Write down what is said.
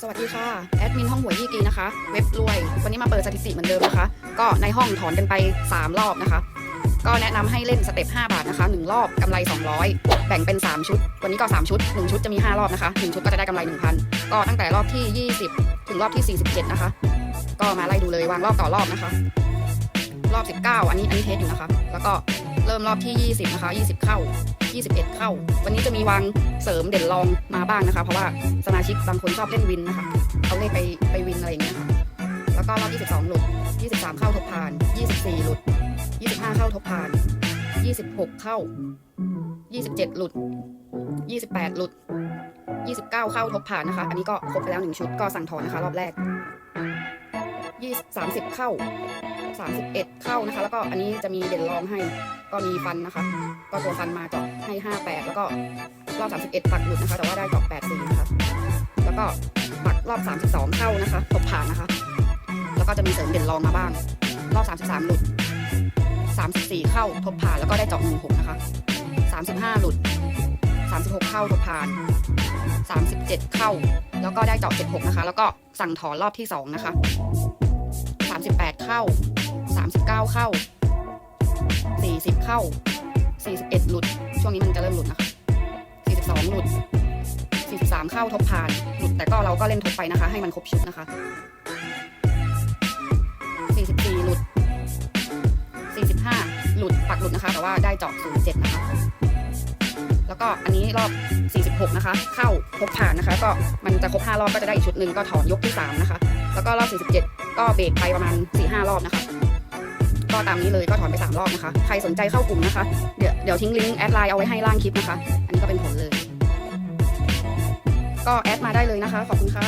สวัสดีค่ะ แอดมินห้องหวยยี่กีนะคะ เว็บรวย วันนี้มาเปิดสถิติเหมือนเดิมนะคะ ก็ในห้องถอนกันไป 3 รอบนะคะ ก็แนะนำให้เล่นสเต็ป5บาทนะคะ 1 รอบกำไร 200 แบ่งเป็น 3 ชุด วันนี้ก็ 3 ชุด 1 ชุดจะมี 5 รอบนะคะ 1 ชุดก็จะได้กำไร 1,000 ก็ตั้งแต่รอบที่ 20 ถึงรอบที่ 47 นะคะ ก็มาไล่ดูเลยวางรอบต่อรอบนะคะ รอบ 19 อันนี้อันนี้เทสอยู่นะคะ แล้วก็เริ่มรอบที่ 20 นะคะ 20 เข้า 21เข้าวันนี้จะมีวางเสริมเด่นรองมาบ้างนะคะ เพราะว่าสมาชิกบางคนชอบเล่นวินนะคะเอาเลขไปไปวินอะไรอย่างเงี้ยค่ะแล้วก็รอบ22 หลุด 23 เข้าทบผ่าน 24 หลุด 25 เข้าทบผ่าน 26 เข้า 27 หลุด 28 หลุด 29 เข้าทบผ่านนะคะ อันนี้ก็ครบไปแล้ว 1 ชุดก็สั่งถอนนะคะ รอบแรก 20 30เข้า31เอ็ดเข้านะคะ แล้วก็อันนี้จะมีเด่นรองให้ก็มีฟันนะคะ ก็ตัวฟันมาเจาะให้58แปดแล้วก็รอบ31ปักหลุดนะคะ แต่ว่าได้เจาะแปดซีนะคะ แล้วก็ปักรอบ32เข้านะคะตบผ่านนะคะ แล้วก็จะมีเสริมเด่นรองมาบ้าง รอบ33หลุด34เข้าทบผ่านแล้วก็ได้เจาะ16นะคะ35หลุด36เข้าทบผ่าน37 เข้า แล้วก็ได้เจาะ76 นะคะ แล้วก็สั่งถอนรอบที่ 2 นะคะ 38 เข้า 39 เข้า 40 เข้า 41 หลุด ช่วงนี้มันจะเริ่มหลุดนะคะ 42 หลุด 43 เข้าทบผ่าน หลุดแต่ก็เราก็เล่นทบไปนะคะ ให้มันครบชุดนะคะ 44 หลุด 45 หลุดปักหลุดนะคะ แต่ว่าได้เจาะ07 นะคะ แล้วก็อันนี้รอบ 16 นะคะ เข้าครบผ่านนะคะ ก็มันจะครบ5รอบก็จะได้อีกชุดหนึ่งก็ถอนยกที่ 3 นะคะ แล้วก็รอบ 47 ก็เบรกไปประมาณ 4-5 รอบนะคะ ก็ตามนี้เลยก็ถอนไป 3 รอบนะคะ ใครสนใจเข้ากลุ่มนะคะ เดี๋ยวเดี๋ยวทิ้งลิงก์แอดไลน์เอาไว้ให้ล่างคลิปนะคะ อันนี้ก็เป็นผลเลย ก็แอดมาได้เลยนะคะ ขอบคุณค่ะ